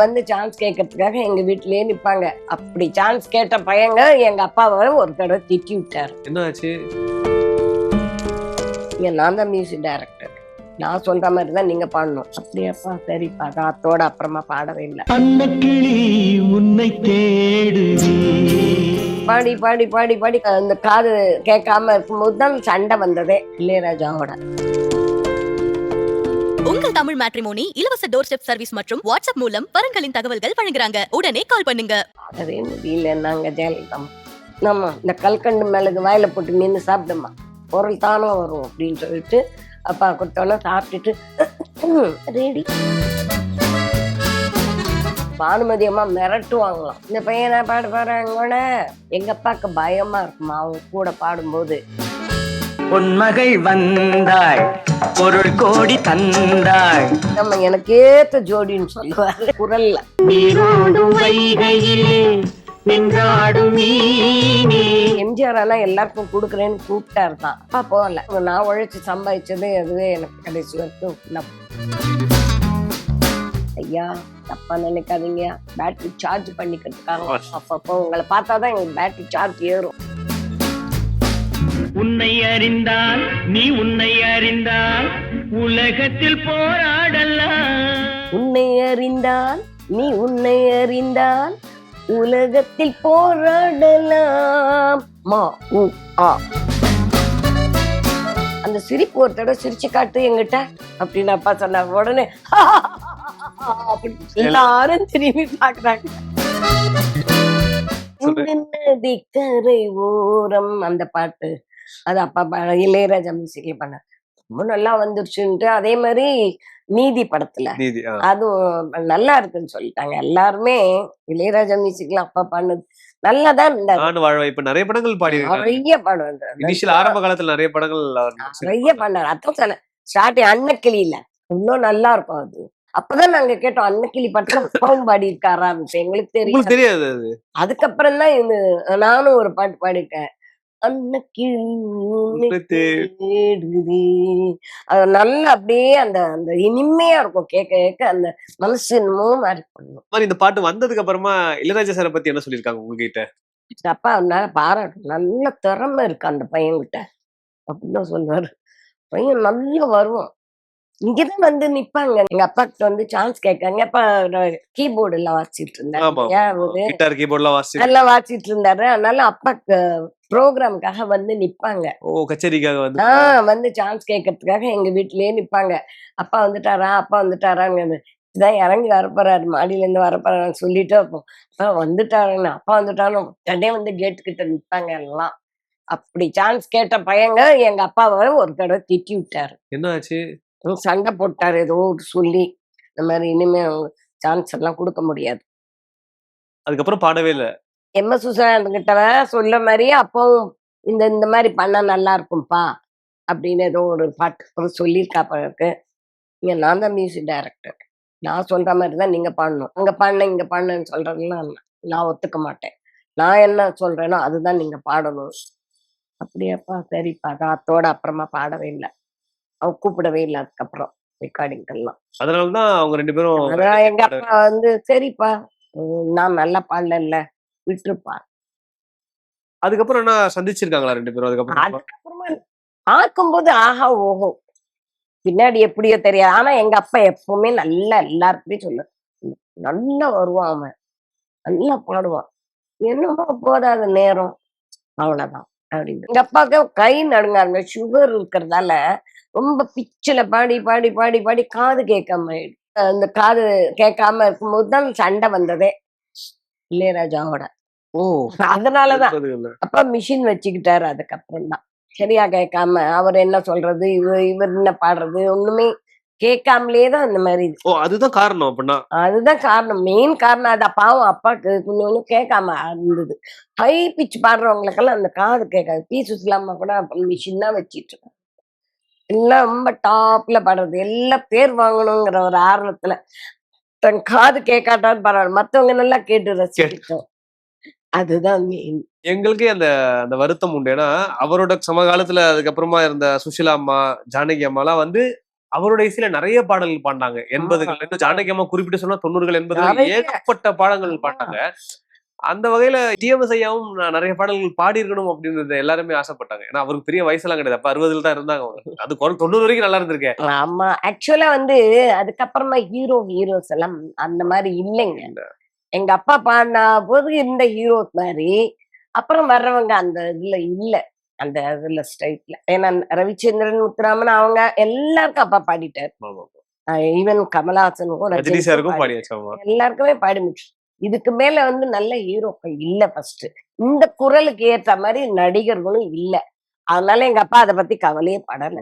வந்து சான்ஸ் கேட்கறதுக்காக எங்க வீட்லயே நிப்பாங்க. அப்படி சான்ஸ் கேட்ட பையங்க எங்க அப்பாவை ஒரு தடவை திட்டி விட்டாரு. என்ன ஆச்சு இங்க நான் தான் மியூசிக் டைரக்டர் நான் சொல்ற மாதிரி தான் நீங்க பாடணும். அப்படியாப்பா சரிப்பா நான் அத்தோட அப்புறமா பாடவே இல்லை. உன்னை தேடுதே. பாடி பாடி பாடி பாடி. அந்த காது கேட்காம இருக்கும்போது தான் சண்டை வந்ததே. இளையராஜாவோட. தமிழ் மேட்ரிமோனி இலவச டோர் ஸ்டெப் சர்வீஸ் மற்றும் வாட்ஸ்அப் மூலம் வரன்களின் தகவல்கள் வழங்குறாங்க. உடனே கால் பண்ணுங்க. பாடவே முடியல நாங்க ஜெயலலிதா நம்ம இந்த கல்கண்டு மிளகு வாயில போட்டு நின்று சாப்பிடுமா? பொருள் தானே வரும் அப்படின்னு சொல்லிட்டு அப்பா கொடுத்தோன்னே சாப்பிட்டுட்டு ரெடி பானுமதி அம்மா மிரட்டுவாங்களாம். இந்த பையனை பாடு பாடுறாங்க எங்க அப்பாவுக்கு பயமா இருக்குமா? அவங்க கூட பாடும்போது. பொன்மகள் வந்தாள் பொருள் கோடி தந்தாள் நம்ம எனக்கு ஏத்த ஜோடின்னு சொல்லுவாரு. குரல்ல. நீரோடும் வைகையிலே எம்ஜிஆர் ஆனா எல்லாருக்கும் கொடுக்குறேன்னு கூப்பிட்டாரு தான். அப்பா போகல. நான் உழைச்சு சம்பாதிச்சது அதுவே எனக்கு கடைசி வரைக்கும் ஐயா தப்பா நினைக்காதீங்க. பேட்டரி சார்ஜ் பண்ணிக்கிறதுக்காக அப்பப்போ உங்களை பார்த்தாதான் எங்களுக்கு பேட்டரி சார்ஜ் ஏறும். உன்னை அறிந்தால் நீ உன்னை அறிந்தால் உலகத்தில் போராடலாம். உன்னை அறிந்தால் நீ உன்னை அறிந்தால் உலகத்தில் போராடலாம். மா உ ஆ. அந்த சிரிப்பு ஒரு தடவை சிரிச்சு காட்டு எங்கிட்ட அப்படின்னு அப்பா சொன்னாங்க உடனே எல்லாரும் திரும்பி பாக்குறாங்க சொல்லு. நதி கரை ஓரம். அந்த பாட்டு. அது அப்பா இளையராஜா மியூசிக்ல பண்ண. ரொம்ப நல்லா வந்துருச்சுன்ட்டு அதே மாதிரி நீதி படத்துல. அதுவும் நல்லா இருக்குன்னு சொல்லிட்டாங்க. எல்லாருமே இளையராஜா மியூசிக்ல அப்பா பண்ணது நல்லாதான் இருந்தாரு. இப்ப நிறைய படங்கள் பாடி நிறைய பாடுவாங்க இனிஷியல் ஆரம்ப காலத்துல நிறைய படங்கள் நிறைய பண்ணாரு. அதான் சொன்னேன். ஸ்டார்டிங் அன்னக்கிளியில இன்னும் நல்லா இருக்கும் அது. அப்பதான் நாங்க கேட்டோம் அன்னக்கிளி பாட்டுல அப்பாவும் பாடி இருக்காரான்னு எங்களுக்கு உங்களுக்கு தெரியும் தெரியாது அது? அதுக்கப்புறம் தான் இது நானும் ஒரு பாட்டு பாடிட்டேன் தே- தேடுதே. அது நல்லா அப்படியே அந்த அந்த இனிமையா இருக்கும். கேட்க கேட்க அந்த மனசு என்னமோ மாதிரி பண்ணும் இந்த மாதிரி இந்த பாட்டு வந்ததுக்கு அப்புறமா இளையராஜா சாரை பத்தி என்ன சொல்லியிருக்காங்க உங்ககிட்ட? அப்பா அதனால பாராட்டும் நல்ல திறமை இருக்கு அந்த பையன்கிட்ட. அப்படின்னு சொல்லுவாரு. பையன் நல்லா வருவான். இங்கதான் வந்து நிப்பாங்க. எங்க அப்பா கிட்ட வந்து சான்ஸ் கேட்காங்க அப்பா கீபோர்டு எல்லாம் வாசிச்சிட்டு இருந்தாரு. வாசி எல்லாம் வாசிச்சிட்டு இருந்தாரு. அதனால அப்பாக்கு ப்ரோக்ராம்காக வந்து நிப்பாங்க. ஓ கச்சேரிக்காக வந்து ஆஹ் வந்து சான்ஸ் கேட்கறதுக்காக எங்க வீட்லயே நிப்பாங்க. அப்பா வந்துட்டாரா? அப்பா வந்துட்டாராங்க இதான் இறங்கி வரப்போறாரு. மாடியில இருந்து வரப்போறாரு சொல்லிட்டு அப்போ அப்பா வந்துட்டாருன்னு. அப்பா வந்துட்டாரு உடனே வந்து கேட்டு கிட்ட நிப்பாங்க எல்லாம். அப்படி சான்ஸ் கேட்ட பையங்க எங்க அப்பாவை ஒரு தடவை திட்டி விட்டாரு. என்ன ஆச்சு சண்டை போட்டாரு ஏதோ ஒரு சொல்லி இந்த மாதிரி இனிமே சான்ஸ் எல்லாம் கொடுக்க முடியாது. அதுக்கப்புறம் பாடவே இல்ல. எம். எஸ். கிட்ட சொல்ல மாதிரியே அப்பவும் இந்த இந்த மாதிரி பண்ணா நல்லா இருக்கும்பா அப்படின்னு ஏதோ ஒரு பாட்டு சொல்லியிருக்கா இருக்கு. இங்க நான் தான் மியூசிக் டைரக்டர் நான் சொல்ற மாதிரி தான் நீங்க பாடணும் அங்க பாடின இங்க பாடினேன்னு சொல்றதெல்லாம் நான் ஒத்துக்க மாட்டேன். நான் என்ன சொல்றேனோ அதுதான் நீங்க பாடணும். அப்படியாப்பா சரிப்பா. நான் அத்தோட அப்புறமா பாடவே இல்லை. அவ கூப்பிடவே இல்லை அதுக்கப்புறம் ரெக்கார்டிங்கெல்லாம் அதனாலதான் அவங்க ரெண்டு பேரும் அதான் எங்க அப்பா வந்து சரிப்பா உம் நான் நல்லா பாடல விட்டுருப்பா. அதுக்கப்புறம் என்ன சந்திச்சிருக்காங்களா ரெண்டு பேரும்? அதுக்கப்புறம் அதுக்கப்புறமா பார்க்கும்போது ஆஹா ஓஹோ. பின்னாடி எப்படியோ தெரியாது. ஆனா எங்க அப்பா எப்பவுமே நல்லா எல்லாருக்குமே சொல்லு நல்லா வருவான் அவன். நல்லா பாடுவான். என்னமோ போதாத நேரம். அவ்வளவுதான் அப்படின்னு எங்க அப்பாவுக்கு கை நடுங்காருங்க சுகர் இருக்கிறதால ரொம்ப பிச்சில பாடி பாடி பாடி பாடி காது கேட்காம ஆயிடுச்சு. அந்த காது கேட்காம இருக்கும்போது தான் சண்டை வந்ததே. இளையராஜாவோட. ஓ. அதனாலதான். அப்பா மிஷின் வச்சுக்கிட்டாரு அதுக்கப்புறம் தான் சரியா கேட்காம அவர் என்ன சொல்றது இவர் இவர் என்ன பாடுறது ஒண்ணுமே கேட்காமலே தான் அந்த மாதிரி. ஓ அதுதான் காரணம் அப்படின்னா அதுதான் காரணம். மெயின் காரணம் அது. பாவம் அப்பாவுக்கு கொஞ்சம் கொஞ்சம் கேட்காம இருந்தது. ஹை பிச் பாடுறவங்களுக்கெல்லாம் அந்த காது கேட்காது. பி சுசிலாமா கூட மிஷின் தான் வச்சிட்டு இருக்காங்க. எல்லாம் ரொம்ப டாப்ல பாடுறது. எல்லாம் பேர் வாங்கணுங்கிற ஒரு ஆர்வத்துல தன் காது கேட்காட்டான்னு பரவாயில்ல மத்தவங்க நல்லா கேட்டு ரசிக்கிட்டோம் அதுதான் மெயின் எங்களுக்கே அந்த அந்த வருத்தம் உண்டு. ஏன்னா அவரோட சமகாலத்துல அதுக்கப்புறமா இருந்த சுஷிலா அம்மா ஜானகி அம்மாலாம் வந்து அவருடைய இசையில நிறைய பாடல்கள் பாடினாங்க. எண்பதுகள். ஜானகி அம்மா குறிப்பிட்டு சொன்னா தொண்ணூறுகள் எண்பதுகள். ஏகப்பட்ட பாடல்கள் பாடினாங்க. அந்த வகையில டிஎம்எஸ் ஐயாவும் நான் நிறைய பாடல்கள் பாடி இருக்கணும் அப்படின்றத எல்லாருமே ஆசைப்பட்டாங்க. ஏன்னா அவருக்கு பெரிய வயசுலாம் கிடையாது. அப்ப அறுபதுல தான் இருந்தாங்க அவங்க. அது குறை- தொண்ணூறு வரைக்கும் நல்லா இருந்திருக்கேன் ஆமா. ஆக்சுவலா வந்து அதுக்கப்புறமா ஹீரோ ஹீரோஸ் எல்லாம் அந்த மாதிரி இல்லைங்க. எங்க அப்பா பாடின போது இருந்த ஹீரோஸ் மாதிரி அப்புறம் வர்றவங்க அந்த இதுல இல்ல. அந்த இதுல ஸ்டைட்ல ஏன்னா ரவிச்சந்திரன் முத்துராமன் அவங்க எல்லாருக்கும் அப்பா பாடிட்டாரு. ஈவன் கமலஹாசனுக்கும் எல்லாருக்குமே பாடி முடிச்சு இதுக்கு மேல வந்து நல்ல ஹீரோக்கள் இல்ல ஃபர்ஸ்ட் இந்த குரலுக்கு ஏத்த மாதிரி நடிகர்களும் இல்ல. அதனால எங்க அப்பா அதை பத்தி கவலையே படல.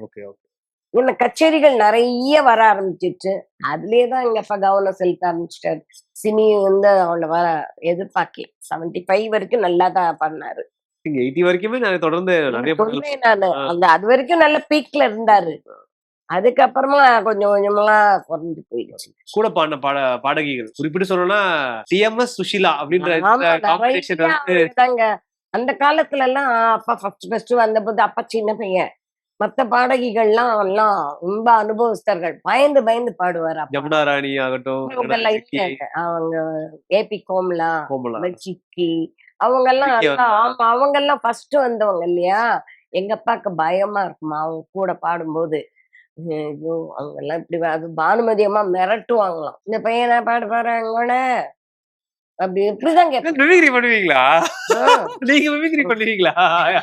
இந்த கச்சேரிகள் நிறைய வர ஆரம்பிச்சிச்சு அதுலயே தான் எங்க அப்பா கவனம் செலுத்த ஆரம்பிச்சிட்டாரு. சினி வந்து அவளை வர எதிர்பார்க்கி செவன்டி ஃபைவ் வரைக்கும் நல்லா தான் பண்ணாரு. எயிட்டி வரைக்குமே நான் தொடர்ந்து நானு. அந்த அது வரைக்கும் நல்ல பீக்ல இருந்தாரு. அதுக்கப்புறமா கொஞ்சம் கொஞ்சமா குறைஞ்சு போயிடுச்சு. கூட பாடின பாட பாடகிகள். குறிப்பிட்டு சொல்லணும்னா டிஎம்எஸ் சுஷிலா அப்படின்ற. அந்த காலத்துல எல்லாம் அப்பா ஃபர்ஸ்ட் ஃபர்ஸ்ட் வந்தபோது அப்பா சின்ன பையன். மத்த பாடகிகள்லாம் எல்லாம் ரொம்ப அனுபவஸ்தர்கள். பயந்து பயந்து பாடுவார் ஜமுனா ராணி ஆகட்டும் அவங்க ஏபி கோம்லா கோமலா. சிக்கி அவங்க எல்லாம். ஆமா அவங்க எல்லாம் ஃபர்ஸ்ட் வந்தவங்க இல்லையா? எங்க அப்பாக்கு பயமா இருக்குமா? அவங்க கூட பாடும்போது. ஐயோ அவங்க எல்லாம் இப்படி அது பானுமதி அம்மா மிரட்டுவாங்களாம். இந்த பையனா பாடு பாடுறாங்க அப்படி இப்படிதான் கேட்பேன் மிமிக்ரி பண்ணுவீங்களா? நீங்க மிமிக்ரி பண்ணுவீங்களா?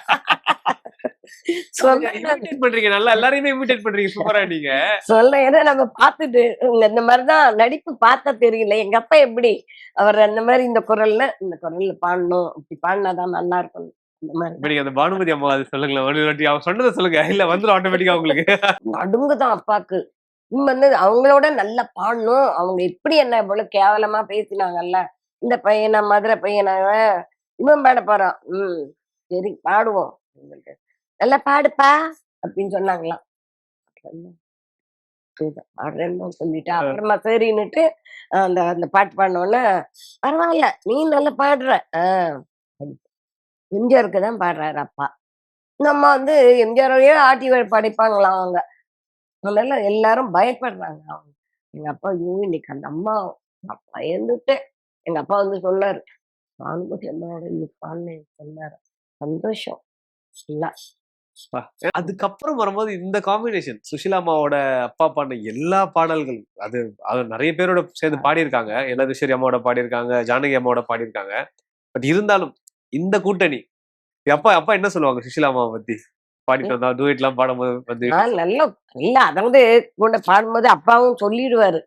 பண்றீங்க. நல்லா எல்லாரையுமே இமிடேட் பண்றீங்க. சூப்பரா நீங்க. சொல்றேன். ஏன்னா நம்ம பார்த்துட்டு இந்த- மாதிரிதான் நடிப்பு பார்த்தா தெரியல. எங்க அப்பா எப்படி? அவர் அந்த மாதிரி இந்த குரல்ல இந்த குரல்ல பாடணும். இப்படி பாடினாதான் நல்லா இருக்கும் இப்ப நீங்க அந்த பானுமதி அம்மா அது சொல்லுங்களேன். ஒரு சொன்னதை சொல்லுங்க. இல்ல வந்துடும் ஆட்டோமேட்டிக்கா உங்களுக்கு. நடுங்குதான் அப்பாக்கு. வந்து அவங்களோட நல்லா பாடணும். அவங்க எப்படி என்ன இவ்வளவு கேவலமா பேசினாங்கல்ல. இந்த பையனா மதுரை பையனா இவன்? பாட போறான். உம் சரி பாடுவோம். நல்லா பாடுப்பா அப்படின்னு சொன்னாங்களாம். பாடுறேன்னு சொல்லிட்டு. அப்புறமா சரின்னுட்டு அந்த அந்த பாட்டு பாடினோடனே பரவாயில்ல நீ நல்லா பாடுற. ஆஹ் எம்ஜிஆருக்கு தான் பாடுறாரு அப்பா. நம்ம வந்து எம்ஜிஆரையே ஆட்டி படைப்பாங்களாம் அவங்க? அதனால எல்லாரும் பயப்படுறாங்க அவங்க. எங்க அப்பா ஐயோ இன்னைக்கு அந்த அம்மா நான் பயந்துட்டேன். எங்க அப்பா வந்து சொன்னாரு பானுமதி அம்மாவோட பாடினேன் சொன்னாரு. சந்தோஷம். இல்ல அதுக்கப்புறம் வரும்போது இந்த காம்பினேஷன் சுஷிலா அம்மாவோட அப்பா பாடின எல்லா பாடல்கள் அது அது நிறைய பேரோட சேர்ந்து பாடியிருக்காங்க. எல்லாதேஸ்வரி அம்மாவோட பாடியிருக்காங்க ஜானகி அம்மாவோட பாடியிருக்காங்க. பட் இருந்தாலும் இந்த கூட்டணி. அப்பா அப்பா என்ன சொல்லுவாங்க சுஷிலா அம்மாவை பத்தி? பாடிட்டு வந்தா டூயட் எல்லாம் பாடும்போது வந்து நல்லா இல்ல அதாவது கூட பாடும்போது அப்பாவும் சொல்லிடுவாரு.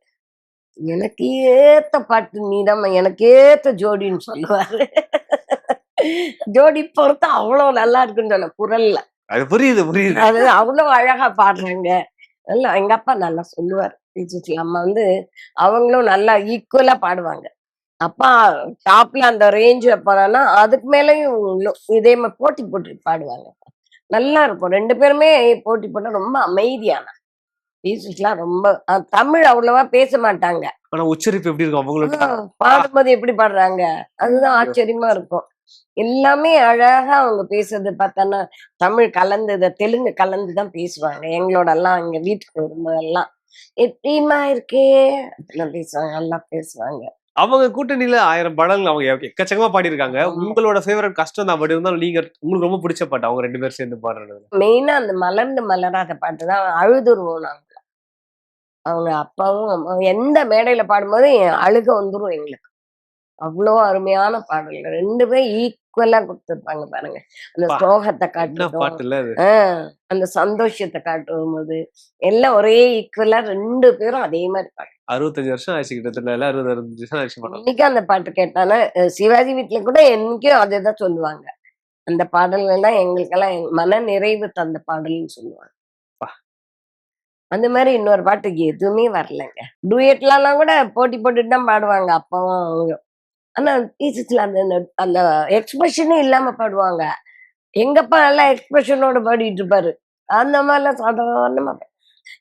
எனக்கு ஏத்த பாட்டு நீதான் எனக்கு ஏத்த ஜோடின்னு சொல்லுவாரு. ஜோடி பொறுத்து அவ்வளவு நல்லா இருக்குன்னு சொல்ல குரல்ல. அது புரியுது புரியுது. அது அவ்வளவு அழகா பாடுறாங்க. நல்லா எங்க அப்பா நல்லா சொல்லுவார். டீச்சர்ஸ்ல அம்மா வந்து அவங்களும் நல்லா ஈக்குவலா பாடுவாங்க. அப்பா டாப்ல அந்த ரேஞ்ச் போறான்னா அதுக்கு மேலயும் இதே மாதிரி போட்டி போட்டு பாடுவாங்க. நல்லா இருக்கும். ரெண்டு பேருமே போட்டி போட்டா ரொம்ப அமைதியான. டீச்சர்ஸ்லாம் ரொம்ப தமிழ் அவ்வளவா பேச மாட்டாங்க. ஆனா உச்சரிப்பு எப்படி இருக்கும் அவங்களோட பாடும்போது எப்படி பாடுறாங்க? அதுதான் ஆச்சரியமா இருக்கும். எல்லாமே அழகா அவங்க பேசுறது பார்த்தோன்னா தமிழ் கலந்து தெலுங்கு கலந்து தான் பேசுவாங்க. எங்களோட எல்லாம் இங்க வீட்டுக்கு வரும்போதெல்லாம் எப்படிமா இருக்கே? அப்படிலாம் பேசுவாங்க நல்லா பேசுவாங்க. அவங்க கூட்டணியில ஆயிரம் பாடல்கள் அவங்க எக்க- எக்கச்சக்கமா பாடியிருக்காங்க. உங்களோட ஃபேவரட் கஷ்டம் தான். பட் இருந்தாலும் நீங்க உங்களுக்கு ரொம்ப பிடிச்ச பாட்டு அவங்க ரெண்டு பேரும் சேர்ந்து பாடுறது மெயினா அந்த மலர்ந்து மலராத பாட்டு தான் அழுதுருவோம் நாங்க அவங்க அப்பாவும் எந்த மேடையில பாடும்போது அழுக வந்துரும் எங்களுக்கு. அவ்வளோ அருமையான பாடல்கள். ரெண்டு பேரும் ஈக்குவலா கொடுத்துருப்பாங்க பாருங்க. அந்த சோகத்தை ஆஹ் அந்த சந்தோஷத்தை காட்டும் போது எல்லாம் ஒரே ஈக்குவலா ரெண்டு பேரும் அதே மாதிரி பாடு அறுபத்தஞ்சு வருஷம் ஆயிடுச்சு கிட்டத்தட்ட. இல்ல அறுபது அறுபத்தஞ்சு வருஷம் ஆயிடுச்சு படம். இன்னைக்கும் அந்த பாட்டு கேட்டானா அஹ் சிவாஜி வீட்டுல கூட என்னைக்கும் அதேதான் சொல்லுவாங்க. அந்த பாடல்கள் தான் எங்களுக்கெல்லாம் எங்க மன நிறைவு தந்த பாடல்னு சொல்லுவாங்க. அந்த மாதிரி இன்னொரு பாட்டுக்கு எதுவுமே வரலைங்க. டூயட்லாம் கூட போட்டி போட்டுட்டு தான் பாடுவாங்க அப்பாவும் அவங்க ஆனா டீச்சர்ஸ்ல அந்த அந்த- எக்ஸ்பிரஷனே இல்லாம பாடுவாங்க. எங்கப்பா நல்லா எக்ஸ்பிரஷனோட பாடிட்டு இருப்பாரு? அந்த மாதிரிலாம் சாதாரணமா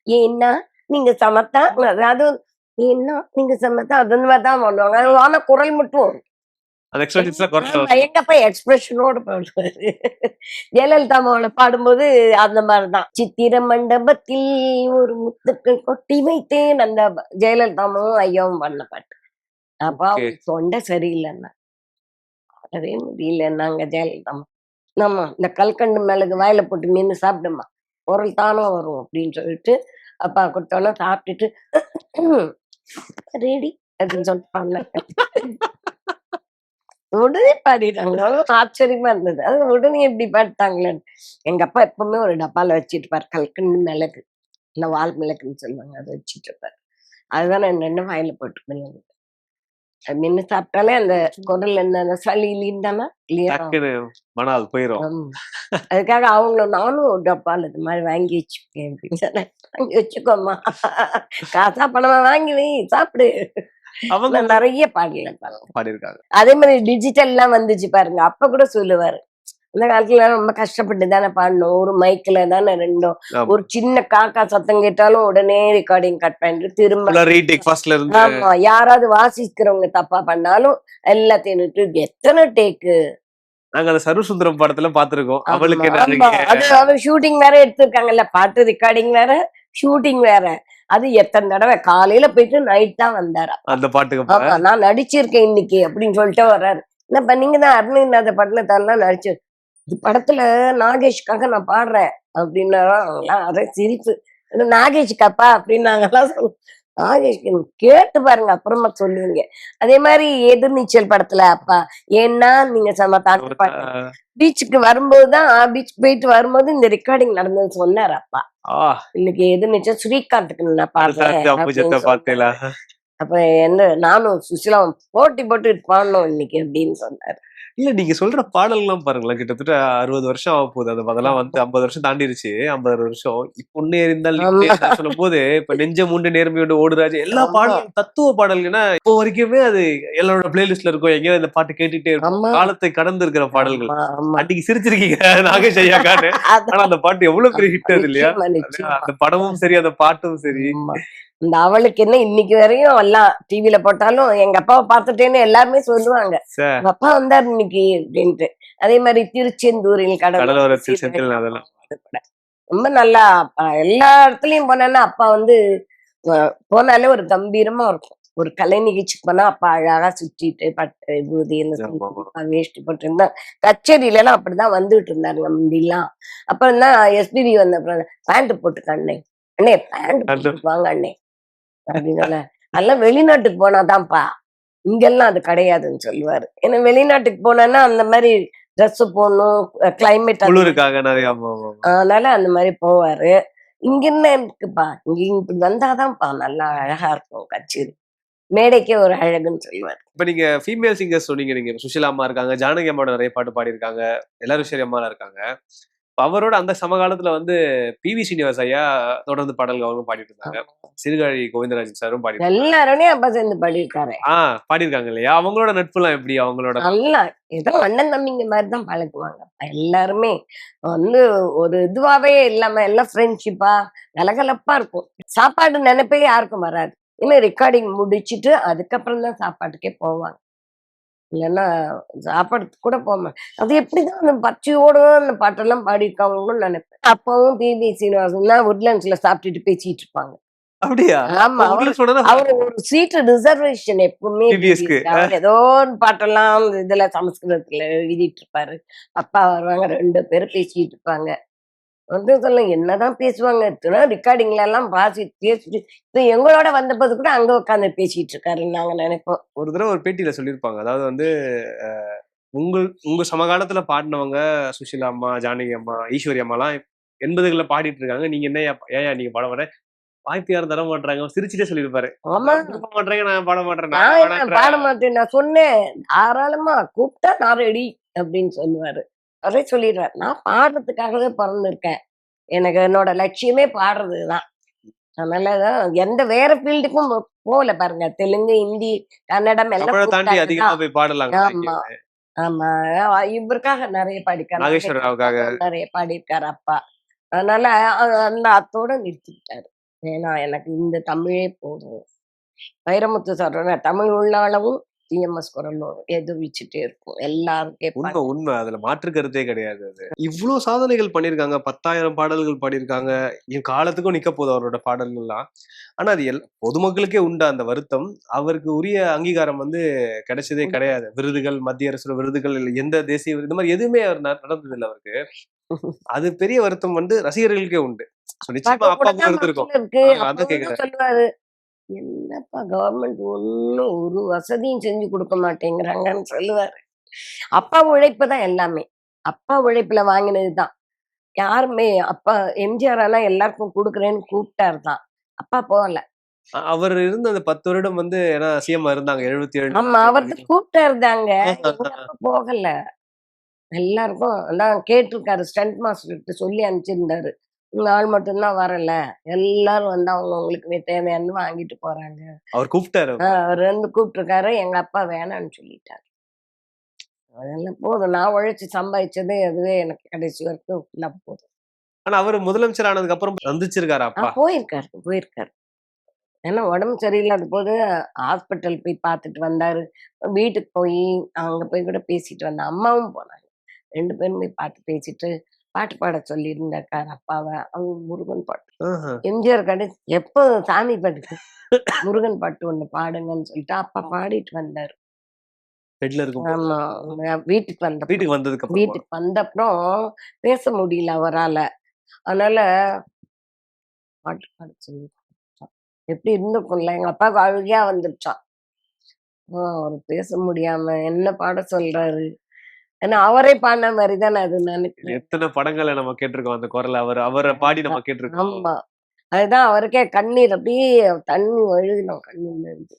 ஏன்னா நீங்க சமத்தா அதாவது ஏன்னா நீங்க சமத்தா அது மாதிரி தான் பண்ணுவாங்க. அது ஆனா குரல் மட்டும். வரும். எங்க எக்ஸ்பிரஷனோட பாடுவாரு. ஜெயலலிதா அம்மாவோட பாடும்போது அந்த மாதிரிதான். சித்திர மண்டபத்தில் ஒரு முத்துக்கள் கொட்டி வைத்தேன். அந்த ஜெயலலிதா அம்மாவும் ஐயாவும் பண்ண பாட்டு. அப்பா. தொண்டை சரியில்லைன்னா. பாடவே முடியலன்னாங்க ஜெயலலிதா அம்மா. ஆமா இந்த கல்கண்டு மிளகு வாயில போட்டு மீன் சாப்பிடுமா. குரல் தானே வரும் அப்படின்னு சொல்லிட்டு அப்பா கொடுத்தோன்னே சாப்பிட்டுட்டு ரெடி அப்படின்னு சொல்லிட்டு உடனே பாடிட்டாங்க. ஆச்சரியமா இருந்தது. அது உடனே எப்படி பாடிட்டாங்களேன்னு எங்க அப்பா எப்பவுமே ஒரு டப்பால வச்சிட்டு பாரு கல்கண்டு மிளகு இல்ல வால் மிளகுன்னு சொல்லுவாங்க. அதை வச்சிட்டு இருப்பாரு. அதுதான் நான் ரெண்டு வாயில போட்டு நின்று சாப்பிட்டாலே அந்த குரல் என்ன சளி இல்லைன்னா டக்குன்னு மணால் போயிரும். அதுக்காக அவங்களும் நானும் ஒரு டப்பால இது மாதிரி வாங்கி வச்சுக்கேன் அப்படின்னு சொன்னேன். வாங்கி வச்சுக்கோமா காசா பணமா வாங்கி வை சாப்பிடு. அவங்க நிறைய பாடல பாடியிருக்காங்க. அதே மாதிரி டிஜிட்டல் எல்லாம் வந்துச்சு பாருங்க. அப்ப கூட சொல்லுவாரு. அந்த காலத்துல ரொம்ப கஷ்டப்பட்டு தானே பாடணும் ஒரு மைக்ல தானே ரெண்டும். ஒரு சின்ன காக்கா சத்தம் கேட்டாலும் உடனே ரெக்கார்டிங் கட் பண்ணிட்டு திரும்ப ஆமா யாராவது வாசிக்கிறவங்க தப்பா பண்ணாலும் எல்லாத்தையும் எத்தனை டேக்கு நாங்க அந்த சர்வசுந்தரம் படத்துல பாத்திருக்கோம் அவளுக்கு? அது அது ஷூட்டிங் வேற எடுத்திருக்காங்கல்ல. பாட்டு ரெக்கார்டிங் வேற ஷூட்டிங் வேற. அது எத்தனை தடவை? காலையில போயிட்டு நைட் தான் வந்தாரு. அந்த பாட்டுக்கு நான் நடிச்சிருக்கேன் இன்னைக்கு அப்படின்னு சொல்லிட்டு வர்றாரு. என்னப்பா நீங்க தான் அருணிநாத பட்டணத்தாலாம் நடிச்சு இந்த படத்துல நாகேஷ்காக நான் பாடுறேன் அப்படின்னாலாம் அதே சிரிப்பு. நாகேஷ்காப்பா? அப்படின்னு நாங்கெல்லாம் சொல்லுவோம் நாகேஷ்க்கு நீங்க கேட்டு பாருங்க அப்புறமா சொல்லுவீங்க. அதே மாதிரி எதிர்நீச்சல் படத்துல அப்பா ஏன்னா நீங்க சம அஹ், பீச்சுக்கு வரும்போதுதான் பீச் போயிட்டு வரும்போது இந்த ரெக்கார்டிங் நடந்தது சொன்னார் அப்பா. இன்னைக்கு எதிர்நீச்சல் ஸ்ரீகாந்துக்கு நான் பாடுறேன் அப்படின்னு. அப்ப என்ன நானும் சுசிலாவும் போட்டி போட்டு பாடணும் இன்னைக்கு அப்படின்னு சொன்னாரு. இல்ல நீங்க சொல்ற பாடல்கள்லாம் பாருங்களேன். கிட்டத்தட்ட அறுபது வருஷம் ஆக போகுது. அது அதெல்லாம் வந்து ஐம்பது வருஷம் தாண்டிருச்சு. ஐம்பது வருஷம். இப்ப ஒன்னே இருந்தால். சொல்லும் போது இப்ப நெஞ்ச மூண்டு நேர்மை உண்டு ஓடுராஜ். எல்லா. பாடலும் தத்துவ பாடல்கள்னா இப்போ வரைக்குமே அது எல்லாரோட பிளேலிஸ்ட்ல இருக்கும். எங்கேயோ இந்த பாட்டு கேட்டுட்டே இருக்கும். காலத்தை கடந்து இருக்கிற பாடல்கள் அன்னைக்கு சிரிச்சிருக்கீங்க நாகேஷ் ஐயாக்கான்னு அதான். ஆனா அந்த பாட்டு எவ்வளவு பெரிய ஹிட் அது இல்லையா. அந்த படமும் சரி அந்த பாட்டும் சரி. இந்த அவளுக்கு என்ன இன்னைக்கு வரையும் எல்லாம் டிவில போட்டாலும் எங்க அப்பாவை பார்த்துட்டேன்னு எல்லாருமே சொல்லுவாங்க. அப்பா வந்தாரு இன்னைக்கு அப்படின்ட்டு. அதே மாதிரி திருச்செந்தூரில் கடலோரத்தில் ரொம்ப நல்லா எல்லா இடத்துலயும் போனேன்னா அப்பா வந்து போனாலே ஒரு கம்பீரமா இருக்கும். ஒரு கலை நிகழ்ச்சிக்கு போனா அப்பா அழகா சுற்றிட்டு பட்டு பூதி வேஷ்டி போட்டு இருந்தா கச்சேரியில எல்லாம் அப்படிதான் வந்துட்டு இருந்தாருங்க முந்திலாம். அப்புறம் தான் எஸ்பிபி வந்த அப்புறம் பேண்ட் போட்டுக்க அண்ணே. அண்ணே பேண்ட் வாங்க அண்ணே. அப்படின்னால அதெல்லாம் வெளிநாட்டுக்கு போனாதான்ப்பா. இங்கெல்லாம் அது கிடையாதுன்னு சொல்லுவாரு. ஏன்னா வெளிநாட்டுக்கு போனேன்னா அந்த மாதிரி ட்ரெஸ் போடணும் கிளைமேட். அதனால அந்த மாதிரி போவாரு. இங்க இருக்குப்பா? இங்க இப்படி வந்தாதான்ப்பா நல்லா அழகா இருக்கும் கச்சேரி மேடைக்கே ஒரு அழகுன்னு சொல்லுவாரு. இப்ப நீங்க ஃபீமேல் சிங்கர்ஸ் சொன்னீங்க நீங்க. சுஷிலா அம்மா இருக்காங்க ஜானகி அம்மாவோட நிறைய பாட்டு பாடியிருக்காங்க எல்லாரும் சரி அம்மா இருக்காங்க. அவரோட அந்த சமகாலத்துல வந்து பி வி ஸ்ரீனிவாஸ் ஐயா தொடர்ந்து பாடல்கள் அவரும் பாடிட்டு இருந்தாங்க சிறுகாழி கோவிந்தராஜன் சாரும் பாடி எல்லாருமே அப்பா சேர்ந்து பாடியிருக்காரு. ஆஹ் பாடியிருக்காங்க இல்லையா? அவங்களோட நட்புலாம் எப்படி? அவங்களோட நல்லா ஏதோ அண்ணன் தம்பிங்க மாதிரி தான் பழகுவாங்க. எல்லாருமே வந்து ஒரு இதுவாவே இல்லாம எல்லாம் ஃப்ரெண்ட்ஷிப்பா கலகலப்பா இருக்கும். சாப்பாடு நினைப்பே யாருக்கும் வராது. இன்னும் ரெக்கார்டிங் முடிச்சிட்டு அதுக்கப்புறம் தான் சாப்பாட்டுக்கே போவாங்க. இல்லைன்னா சாப்பாடுக்கு கூட போவேன் அது எப்படிதான் அந்த பச்சையோட அந்த பாட்டெல்லாம் பாடியிருக்காங்கன்னு நினைப்பேன். அப்பவும் பிபி சீனிவாசன் தான் உட்லண்ட்ஸ்ல சாப்பிட்டுட்டு பேசிட்டு இருப்பாங்க. அப்படியா? ஆமா அவரு ஒரு சீட்டு ரிசர்வேஷன் எப்பவுமே ஏதோ பாட்டெல்லாம் இதுல சமஸ்கிருதத்துல எழுதிட்டு இருப்பாரு. அப்பா வருவாங்க ரெண்டு பேரும் பேசிட்டு இருப்பாங்க. வந்து சொல்ல என்னதான் பேசுவாங்க? இத்தனை ரெக்கார்டிங்ல எல்லாம் பாசி பேசிட்டு எங்களோட வந்தபோது கூட அங்க உட்காந்து பேசிட்டு இருக்காரு நாங்க நினைப்போம். ஒரு தடவை ஒரு பேட்டியில சொல்லியிருப்பாங்க. அதாவது வந்து உங்கள் உங்க சமகாலத்துல பாடினவங்க சுஷிலா அம்மா ஜானகி அம்மா ஈஸ்வரி அம்மாலாம் எண்பதுகளில் பாடிட்டு இருக்காங்க. நீங்க என்ன ஏன் நீங்க பாட மாட்டேன்? வாய்ப்பு யாரும் தர மாட்டாங்க சிரிச்சுட்டே சொல்லியிருப்பாரு. மாட்டேங்க நான் பாட மாட்டேன். பாட மாட்டேன்? நான் சொன்னேன் தாராளமா கூப்பிட்டா நான் ரெடி அப்படின்னு சொல்லுவாரு. அவரே சொல்லிடுறாரு நான் பாடுறதுக்காகவே பிறந்திருக்கேன் எனக்கு என்னோட லட்சியமே பாடுறதுதான். அதனாலதான் எந்த வேற ஃபீல்டுக்கும் போகல பாருங்க. தெலுங்கு ஹிந்தி கன்னடம் எல்லாம் தான். ஆமா. ஆமா. இவருக்காக நிறைய பாடிக்காரு. நிறைய பாடியிருக்காரு அப்பா. அதனால அந்த அத்தோட நிறுத்திக்கிட்டாரு ஏன்னா எனக்கு இந்த தமிழே போதும். வைரமுத்து சொல்றேன் தமிழ் உள்ளாளவும் டிஎம்எஸ் குரல் வரும் எதிர்விச்சுட்டே இருக்கும் எல்லாரும் உண்மை உண்மை. அதுல மாற்று கருத்தே கிடையாது அது. இவ்வளவு சாதனைகள் பண்ணிருக்காங்க பத்தாயிரம் பாடல்கள் பாடியிருக்காங்க. என் காலத்துக்கும் நிக்க போகுது அவரோட பாடல்கள்லாம். ஆனா அது எல் பொதுமக்களுக்கே உண்டு அந்த வருத்தம். அவருக்கு உரிய அங்கீகாரம் வந்து கிடைச்சதே கிடையாது. விருதுகள் மத்திய அரசு விருதுகள் இல்ல எந்த தேசிய விருது இந்த மாதிரி எதுவுமே அவர் நடந்தது இல்லை அவருக்கு. அது பெரிய வருத்தம் வந்து ரசிகர்களுக்கே உண்டு. நிச்சயமா அதான் கேக்குறேன். என்னப்பா கவர்மெண்ட் ஒன்னும் ஒரு வசதியும் செஞ்சு கொடுக்க மாட்டேங்கிறாங்கன்னு சொல்லுவாரு. அப்பா உழைப்பு தான் எல்லாமே. அப்பா உழைப்புல வாங்கினதுதான். யாருமே அப்பா எம்ஜிஆர் ஆனா எல்லாருக்கும் கொடுக்குறேன்னு கூப்பிட்டாரு தான் அப்பா போகல. அவர் இருந்த அந்த பத்து வருடம் வந்து ஏன்னா சிஎம் இருந்தாங்க எழுபத்தி ஏழு ஆமா அவர்தான் கூப்பிட்டாரு தாங்க எங்க அப்பா போகல. எல்லாருக்கும் அதான் கேட்டிருக்காரு ஸ்டண்ட் மாஸ்டர்கிட்ட சொல்லி அனுப்பிச்சிருந்தாரு. ஆள் மட்டும்தான் வரல. எல்லாரும் வந்து அவங்க உங்களுக்கு தேவையானது வாங்கிட்டு போறாங்க. அவர் கூப்பிட்டாரு அவர். வந்து கூப்பிட்டுருக்காரு எங்க அப்பா வேணாம்னு சொல்லிட்டாரு. அதெல்லாம் போதும். நான் உழைச்சு சம்பாதிச்சதே அதுவே எனக்கு கடைசி வரைக்கும் ஃபுல்லா போதும். ஆனா அவர் முதலமைச்சர் ஆனதுக்கு அப்புறம் சந்திச்சிருக்காரு அப்பா? போயிருக்காரு போயிருக்காரு. ஏன்னா உடம்பு சரியில்லாத போது ஹாஸ்பிட்டல் போய் பார்த்துட்டு வந்தாரு. வீட்டுக்கு போய் அங்க போய் கூட பேசிட்டு வந்தேன் அம்மாவும் போனாங்க. ரெண்டு பேரும் போய் பார்த்து பேசிட்டு பாட்டு பாட சொல்லி இருந்திருக்காரு அப்பாவை. அவங்க முருகன் பாட்டு. எம்ஜிஆர் கடை எப்போ சாமி பாட்டு முருகன் பாட்டு ஒண்ணு பாடுங்கன்னு சொல்லிட்டு அப்பா பாடிட்டு வந்தாரு. ஆமா. வீட்டுக்கு வந்த வீட்டுக்கு வந்ததுக்கு வீட்டுக்கு வந்த அப்புறம் பேச முடியல அவரால. அதனால பாட்டு பாட சொல்லி எப்படி இருந்திருக்கும்ல? எங்க அப்பாவுக்கு அழுகையா வந்துருச்சான் அவர் பேச முடியாம என்ன பாட சொல்றாரு? ஏன்னா அவரே பாடின மாதிரி தானே அது நினைக்கிறேன். எத்தனை படங்களை நம்ம கேட்டிருக்கோம் அந்த குரல் அவர் அவரை பாடி நம்ம கேட்டிருக்கோம். ஆமா. அதுதான் அவருக்கே கண்ணீர் அப்படியே தண்ணி ஒழுகணும் கண்ணீர்ல இருந்து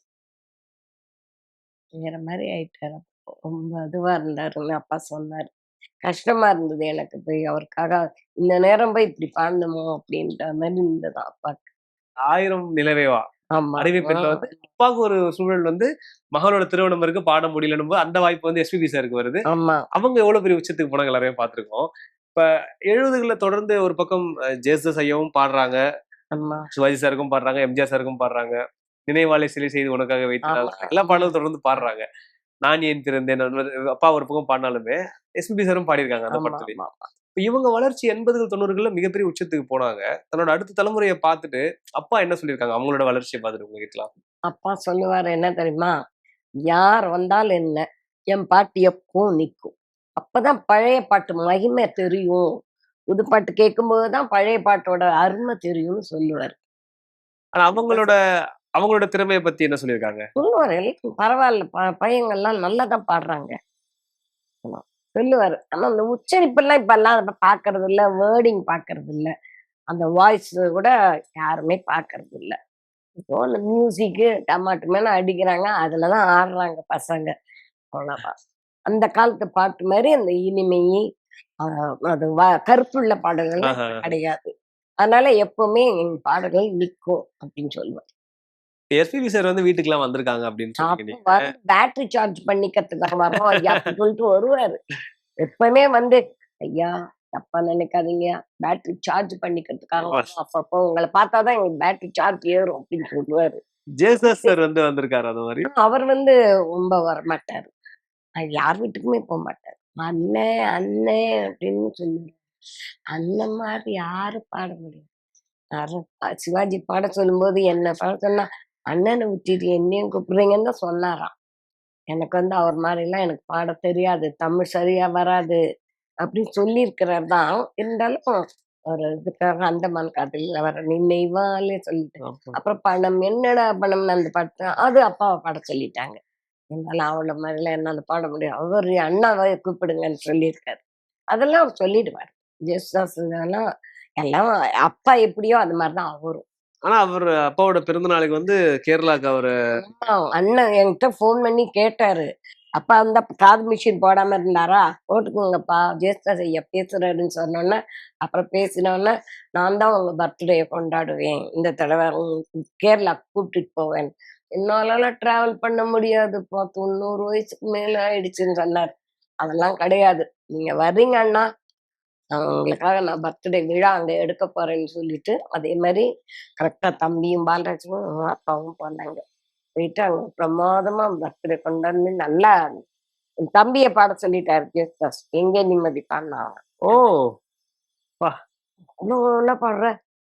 வேற மாதிரி ஆயிட்டாரு. ரொம்ப இதுவா இருந்தாருன்னு அப்பா சொன்னாரு. கஷ்டமா இருந்தது எனக்கு போய். அவருக்காக இந்த நேரம் போய் இப்படி பாடணுமோ அப்படின்ற மாதிரி இருந்தது அப்பாக்கு. ஆயிரம் நிலவேவா அறிவிப்பில் வந்து அப்பாவுக்கு ஒரு சூழல் வந்து மகளோட திருமணம் இருக்கு பாட முடியலன்னு போது அந்த வாய்ப்பு வந்து எஸ்பிபி சாருக்கு வருது. ஆமா. அவங்க எவ்வளவு பெரிய உச்சத்துக்கு போனாங்க எல்லாரையும் பார்த்திருக்கோம். இப்ப எழுபதுகளில் தொடர்ந்து ஒரு பக்கம் ஜேசஸ் ஐயாவும் பாடுறாங்க. சிவாஜி சாருக்கும் பாடுறாங்க எம்ஜிஆர் சாருக்கும் பாடுறாங்க. நினைவாலை சிலை செய்து உனக்காக வைத்தால் ஆமா. எல்லா பாடலும் தொடர்ந்து பாடுறாங்க. நான் ஏன் திறந்தேன் நான் அப்பா ஒரு பக்கம் பாடினாலுமே எஸ்பிபி சாரும் பாடியிருக்காங்க அந்த படத்துல இப்ப இவங்க வளர்ச்சி எண்பதுகள் தொண்ணூறுகள்ல மிகப்பெரிய உச்சத்துக்கு போனாங்க. தன்னோட அடுத்த தலைமுறையை பார்த்துட்டு அப்பா என்ன சொல்லியிருக்காங்க? அவங்களோட வளர்ச்சியை பார்த்துட்டு உங்க கிட்டலாம். அப்பா சொல்லுவாரு என்ன தெரியுமா? யார் வந்தாலும் என்ன? என் பாட்டு எப்பவும் நிக்கும் அப்பதான் பழைய பாட்டு மகிமை தெரியும். புது பாட்டு கேட்கும்போது தான் பழைய பாட்டோட அருமை தெரியும்னு சொல்லுவாரு. ஆனா அவங்களோட அவங்களோட திறமையை பத்தி என்ன சொல்லியிருக்காங்க? சொல்லுவாரு. பரவாயில்ல. பையங்கள்லாம் நல்லா தான் பாடுறாங்க. ஆமா, சொல்லுவாரு. ஆனா அந்த உச்சரிப்பெல்லாம் இப்ப எல்லாம் நம்ம பாக்குறது இல்ல வேர்டிங் பாக்குறது இல்ல அந்த வாய்ஸ் கூட யாருமே பாக்குறது இல்ல இப்போ அந்த மியூசிக்கு டமாட்டுமேனு அடிக்கிறாங்க அதுலதான் ஆடுறாங்க பசங்க. அவ்வளவுதான் அந்த காலத்து பாட்டு மாதிரி அந்த இனிமை ஆஹ் அது வ- கருத்துள்ள பாடல்கள். கிடையாது. அதனால எப்பவுமே எங்க பாடல்கள் நிக்கும் அப்படின்னு சொல்லுவாரு எஸ்பிபி சார் வந்து வீட்டுக்குலாம் வந்திருக்காங்க அப்படின்னு பேட்டரி சார்ஜ் பண்ணிக்கிறதுக்காக வரோம் ஐயா சொல்லிட்டு வருவாரு. எப்பவுமே வந்து ஐயா தப்பா நினைக்காதீங்க. பேட்டரி சார்ஜ் பண்ணிக்கிறதுக்காக அப்பப்போ உங்களை பார்த்தாதான் எங்களுக்கு பேட்டரி சார்ஜ் ஏறும் அப்படின்னு சொல்லுவாரு. ஜேசஸ் சார் வந்து வந்திருக்காரு அந்த மாதிரி? அவர் வந்து ரொம்ப வரமாட்டாரு. அது யார் வீட்டுக்குமே போக மாட்டாரு. அண்ணே அண்ணே அப்படின்னு சொல்லுவாரு. அந்த மாதிரி யாரு பாட முடியும் யாரும் சிவாஜி பாட சொல்லும்போது என்ன பாட சொன்னா அண்ணனை விட்டுட்டு என்னையும் கூப்பிடுறீங்கன்னு தான் சொன்னாராம். எனக்கு வந்து அவர் மாதிரிலாம் எனக்கு பாட தெரியாது தமிழ் சரியா வராது அப்படின்னு சொல்லியிருக்கிறார் தான். இருந்தாலும் ஒரு இதுக்காக அந்தமான் காட்டில் வர நினைவாலே சொல்லிட்டு அப்புறம் பணம் என்னடா பணம்னு அந்த பாட்டு அது அப்பாவை பாட சொல்லிட்டாங்க. என்னால அவள மாதிரிலாம் என்னால பாட முடியும் அவர் அண்ணாவை கூப்பிடுங்கன்னு சொல்லியிருக்காரு. அதெல்லாம் அவர் சொல்லிடுவார். ஜெஸ்டாஸ் இதெல்லாம் எல்லாம் அப்பா எப்படியோ அது மாதிரிதான் அவரும். ஆனா அவர் அப்பாவோட பிறந்த நாளுக்கு வந்து கேரளாக்கு அவரு அண்ணன் என்கிட்ட ஃபோன் பண்ணி கேட்டாரு. அப்பா வந்து காது மிஷின் போடாம இருந்தாரா? போட்டுக்கோங்கப்பா. ஜேஸ்டா ஐயா பேசுறாருன்னு சொன்னோன்னே அப்புறம் பேசினோன்னே நான் தான் உங்க பர்த்டே கொண்டாடுவேன். இந்த தடவை கேரளா கூப்பிட்டுட்டு போவேன். என்னாலலாம் டிராவல் பண்ண முடியாதுப்பா தொண்ணூறு வயசுக்கு மேல ஆயிடுச்சுன்னு சொன்னார். அதெல்லாம் கிடையாது. நீங்க வர்றீங்க அண்ணா நான் பர்த்டே விழா அங்க எடுக்க போறேன்னு சொல்லிட்டு அதே மாதிரி கரெக்டா தம்பியும் பாலராஜனும் அப்பாவும் போனாங்க. போயிட்டு அங்க பிரமாதமா பர்த்டே கொண்டாந்து நல்லா தம்பியை பாட சொல்லிட்டாரு ஜேசுதாஸ் எங்க நிம்மதி பாடினாங்க ஓ! அவ்வளோ நல்லா பாடுற.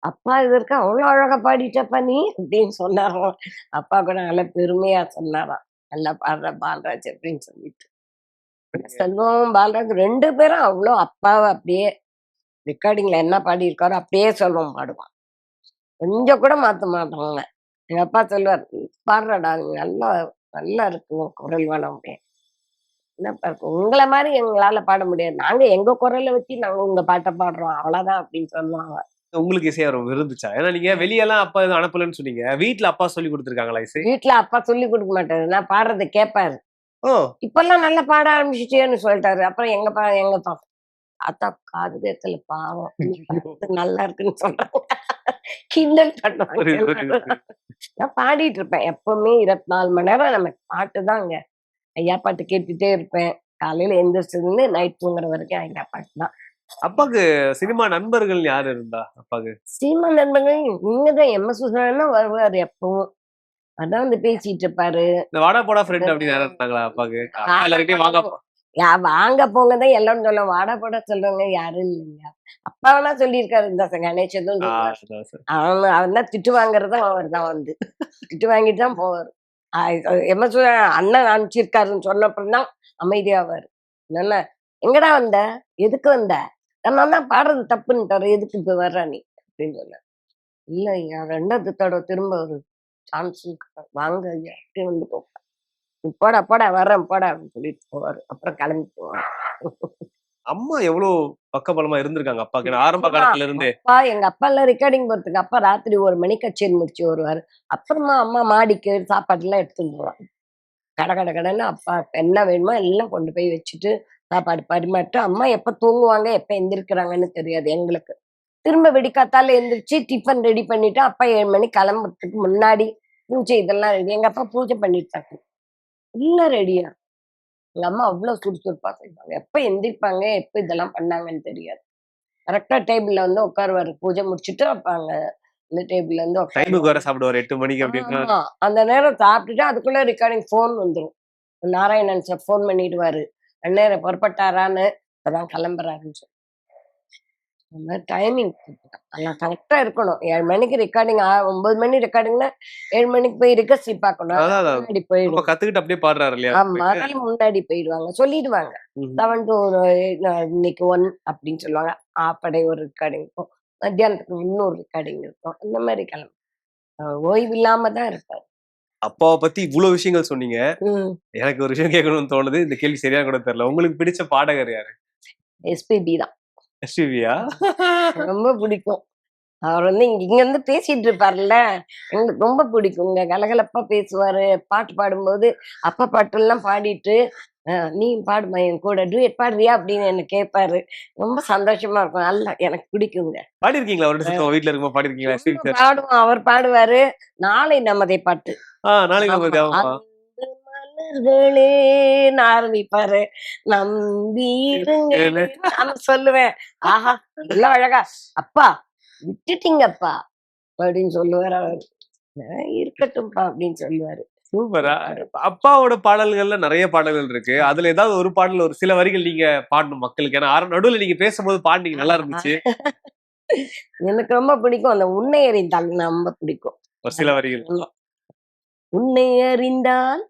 அப்பா இது இருக்க அவ்வளோ அழகா பாடிட்டப்பா நீ? அப்படின்னு சொன்னாராம். அப்பா கூட நல்லா பெருமையா சொன்னாராம். நல்லா பாடுற பாலராஜ் அப்படின்னு சொல்லிட்டு. செல்வம் பாலராஜ் ரெண்டு பேரும் அவ்வளோ அப்பாவை அப்படியே ரெக்கார்டிங்ல என்ன பாடியிருக்காரோ அப்படியே செல்வம் பாடுவான் கொஞ்சம் கூட மாத்த மாட்டாங்க. எங்க அப்பா சொல்லுவார் பாடுறடா நல்லா நல்லா இருக்கு உன் குரல் வளம் அப்படின்னு. என்னப்பா உங்களை மாதிரி எங்களால பாட முடியாது. நாங்க எங்க குரலை வச்சு நாங்க உங்க பாட்டை பாடுறோம் அவ்வளவுதான் அப்படின்னு சொல்லுவாங்க. உங்களுக்கு இசை வரும் இருந்துச்சா ஏன்னா நீங்க வெளியெல்லாம் அப்பா எதுவும் அனுப்பலன்னு சொன்னீங்க. வீட்ல அப்பா சொல்லி கொடுத்துருக்காங்களா இசை? வீட்டுல அப்பா சொல்லி கொடுக்க மாட்டாரு. நான் பாடுறதை கேட்பாரு இப்பெல்லாம் நல்லா பாட ஆரம்பிச்சிட்டேன்னு சொல்லிட்டாரு. அப்புறம் எங்க பா எங்க பா அத்தா காது கேத்துல பாவம் நல்லா இருக்குன்னு சொல்றாங்க. கிண்டல் பண்ணுவாங்க நான் பாடிட்டு இருப்பேன் எப்பவுமே இருபத்தி நாலு மணி நேரம் நமக்கு பாட்டு தாங்க. ஐயா பாட்டு கேட்டுட்டே இருப்பேன். காலையில எந்திரிச்சதுன்னு நைட் தூங்குற வரைக்கும் ஐயா பாட்டு தான். அப்பாக்கு சினிமா நண்பர்கள் யாரு இருந்தா? அப்பாக்கு? சீமா நண்பர்கள் இங்கதான் எம் எஸ் வருவாரு எப்பவும். அதான் வந்து பேசிட்டு இருப்பாரு இந்த வாடா போடா ஃப்ரெண்ட் அப்படின்னு யாரும் இருந்தாங்களா அப்பாக்கு? அப்பா எல்லார்கிட்டயும் வாங்க யா வாங்க போங்கதான் எல்லாரும் சொல்ல வாடா போட சொல்றவங்க யாரும் இல்லைங்க. அப்பாவெல்லாம் சொல்லியிருக்காரு இந்த sir. அவன் அவன் தான் திட்டு வாங்குறதும் அவர் தான் வந்து. திட்டு வாங்கிட்டு தான் போவார். எம்எஸ் அண்ணன் அனுப்பிச்சிருக்காருன்னு சொன்னப்பறம் தான் அமைதியாவாரு என்ன எங்கடா வந்த? எதுக்கு வந்த? நான் தான் பாடுறது தப்புன்னுட்டாரு. எதுக்கு இப்ப வர்ற நீ? அப்படின்னு சொல்ல இல்ல ரெண்டாவது தடவை திரும்ப ஒரு சான்ஸ் வாங்க ஐயா வந்து போ போடா போடா வர்றேன் போடா அப்படின்னு சொல்லிட்டு போவாரு. அப்புறம் கிளம்பி போவாரு. அம்மா எவ்வளவு பக்கபலமா இருந்திருக்காங்க அப்பாக்கு? ஆரம்ப காலத்துல இருந்தே அப்பா எங்க அப்பா எல்லாம் ரெக்கார்டிங் போறதுக்கு அப்பா ராத்திரி ஒரு மணி கச்சேரி முடிச்சு வருவாரு. அப்புறமா அம்மா மாடிக்கு சாப்பாடு எல்லாம் எடுத்துட்டு போவாங்க. கடை கடை கடைன்னு அப்பா என்ன வேணுமோ எல்லாம் கொண்டு போய் வச்சுட்டு சாப்பாடு பரிமாற்று அம்மா எப்ப தூங்குவாங்க எப்ப எந்திரிக்கிறாங்கன்னு தெரியாது எங்களுக்கு. திரும்ப வெடிக்காத்தால எந்திரிச்சு டிஃபன் ரெடி பண்ணிட்டு அப்பா ஏழு மணி கிளம்புறதுக்கு முன்னாடி பூஜை இதெல்லாம் ரெடி எங்க அப்பா பூஜை பண்ணிட்டாங்க எல்லாம் ரெடியா எங்க அம்மா அவ்வளவு சுறுசுறுப்பா செய்வாங்க. எப்ப எந்திரிப்பாங்க? எப்ப இதெல்லாம் பண்ணாங்கன்னு தெரியாது. கரெக்டா டேபிள்ல வந்து உட்காருவாரு. பூஜை முடிச்சுட்டு அப்ப அங்க இந்த டேபிள்ல உட்காருவாரு. டைமுக்கு வர சாப்பிடுவாரு. எட்டு மணிக்கு அப்படின்னு. அந்த நேரம் சாப்பிட்டுட்டு அதுக்குள்ள ரெக்கார்டிங் ஃபோன் வந்துரும். நாராயணன் சார் ஃபோன் பண்ணிடுவாரு. அந்நேரம் புறப்பட்டாரான்னு அதான் கிளம்புறாருன்னு சொல்லி. டைமிங் நல்லா கரெக்டா இருக்கணும். ஏழு மணிக்கு ரெக்கார்டிங் ஒன்பது மணி ரெக்கார்டிங்னா ஏழு மணிக்கு போய் ரிகர்சி பார்க்கணும். முன்னாடி போயிடும் கத்துக்கிட்டு அப்படியே பாடுறாரு இல்லையா? ஆமா அதனால முன்னாடி போயிடுவாங்க. சொல்லிடுவாங்க. செவன் டு இன்னைக்கு ஒன் அப்படின்னு சொல்லுவாங்க. ஆப்படை ஒரு ரெக்கார்டிங் இருக்கும். மத்தியானத்துக்கு இன்னொரு ரெக்கார்டிங் இருக்கும். அந்த மாதிரி கிளம்பு ஓய்வு இல்லாம தான் இருப்பாரு. அப்பாவை பத்தி இவ்வளவு விஷயங்கள் சொன்னீங்க. எனக்கு ஒரு விஷயம் கேட்கணும்னு தோணுது. இந்த கேள்வி சரியா கூட தெரியல. உங்களுக்கு பிடிச்ச பாடகர் யாரு? எஸ்பிபி தான். எஸ்டிவியா ரொம்ப பிடிக்கும். அவர் வந்து இங்க இங்க வந்து பேசிட்டு இருப்பார்ல. எங்களுக்கு ரொம்ப பிடிக்கும் இங்க கலகலப்பா பேசுவாரு. பாட்டு பாடும்போது அப்பா பாட்டெல்லாம் பாடிட்டு நீ பாடுமா என் கூட டூயட் பாடுறியா? அப்படின்னு என்ன கேட்பாரு ரொம்ப சந்தோஷமா இருக்கும். நல்லா எனக்கு பிடிக்குங்க. பாடி இருக்கீங்களா ஒரு நிமிஷம் வீட்ல இருக்கும்போது பாடி இருக்கீங்களா எஸ்டிவி ரொம்ப சார் பாடுவோம். அவர் பாடுவாரு. நாளை நமதை பாட்டு. நாளைக்கு அன்பு மலர்களேன்னு ஆரம்பிப்பாரு நம்பி இருங்க. நான் சொல்லுவேன். ஆஹா எல்லாம் அழகா. அப்பா விட்டுட்டீங்கப்பா அப்படின்னு சொல்லுவாரு அவர். "அஹ் இருக்கட்டும்ப்பா அப்படின்னு சொல்லுவாரு. சூப்பரா. அப்பாவோட பாடல்கள்ல நிறைய பாடல்கள் இருக்கு. அதுல ஏதாவது ஒரு பாடல் ஒரு சில வரிகள் நீங்க பாடணும் மக்களுக்கு. ஏன்னா நடுவுல நீங்க பேசும்போது பாடினீங்க நல்லா இருந்துச்சு. எனக்கு ரொம்ப பிடிக்கும். அந்த உன்னை அறிந்தால் ரொம்ப பிடிக்கும். ஒரு சில வரிகள். உன்னை அறிந்தால்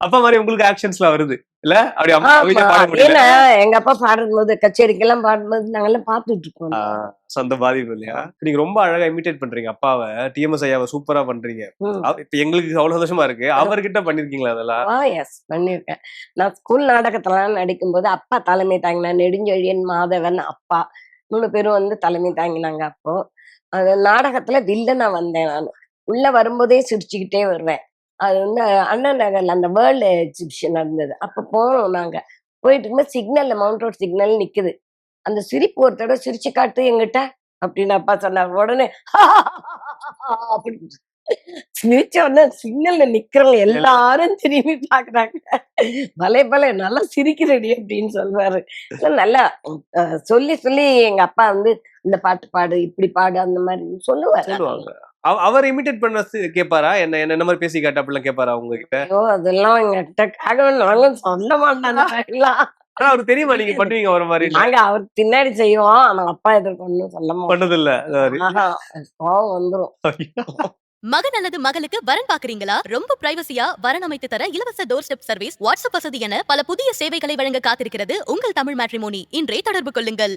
அப்பா மாதிரி உங்களுக்கு ஆக்ஷன்ஸ்லாம் வருது. இல்ல? அப்படி அம்மா எங்க அப்பா பாடும்போது கச்சேரிக்கெல்லாம் பாடும்போது நாங்கெல்லாம் பார்த்துட்டு இருக்கோம். சொந்த பாதிப்பு இல்லையா? நீங்க ரொம்ப அழகா இமிட்டேட் பண்றீங்க. அப்பாவை டிஎம்எஸ் ஐயாவை சூப்பரா பண்றீங்க. இப்ப எங்களுக்கு அவ்வளவு சந்தோஷமா இருக்கு. அவர்கிட்ட பண்ணிருக்கீங்களா அதெல்லாம்? எஸ் பண்ணியிருக்கேன் நான் ஸ்கூல் நாடகத்துலலாம் நடிக்கும்போது அப்பா தலைமை தாங்கினா நெடுஞ்செழியன் மாதவன் அப்பா. மூணு பேரும் வந்து தலைமை தாங்கினாங்க அப்போ. அது நாடகத்துல வில்லனா வந்தேன் நான். உள்ள வரும்போதே சிரிச்சுக்கிட்டே வருவேன். அது வந்து அண்ணா நகர்ல அந்த வேர்ல்டு எக்ஸிபிஷன் நடந்தது. அப்ப போனோம் நாங்க. போயிட்டு இருக்கும்போது சிக்னல்ல மவுண்ட் ரோட் சிக்னல் நிக்குது. அந்த சிரிப்பு ஒரு தடவை சிரிச்சு காட்டு எங்கிட்ட. அப்படின்னு அப்பா சொன்னார். உடனே அப்படின்னு. சிரிச்ச உடனே சிக்னல்ல நிக்கிறவங்க எல்லாரும் திரும்பி பாக்குறாங்க பலே பலே நல்லா சிரிக்கிறடி அப்படின்னு சொல்வாரு. நல்லா சொல்லி சொல்லி எங்க அப்பா வந்து இந்த பாட்டு பாடு இப்படி பாடு அந்த மாதிரி சொல்லுவாரு. அவர் இமிட்டேட் பண்ண கேட்பாரா என்ன என்ன என்ன மாதிரி பேசி கேட்ட அப்படிலாம் கேட்பாரா உங்ககிட்ட? ஐயோ அதெல்லாம் எங்கிட்ட கேட்க நாங்களும் சொல்ல மாட்டோம் ஆனா அவருக்கு தெரியுமா நீங்க பண்ணுவீங்க ஒரு மாதிரி? நாங்க அவர் பின்னாடி செய்வோம். ஆனா அப்பா எதிர்க்கு ஒண்ணும் சொல்ல மாட்டோம் பண்ணது இல்ல கோவம் வந்துரும். மகன் அல்லது மகளுக்கு வரன் பாக்குறீங்களா ரொம்ப பிரைவசியா வரன் அமைத்து தர இலவச டோர் ஸ்டெப் சர்வீஸ் வாட்ஸ்அப் வசதி என பல புதிய சேவைகளை வழங்க காத்திருக்கிறது உங்கள் தமிழ் மேட்ரிமோனி இன்றே தொடர்பு கொள்ளுங்கள்.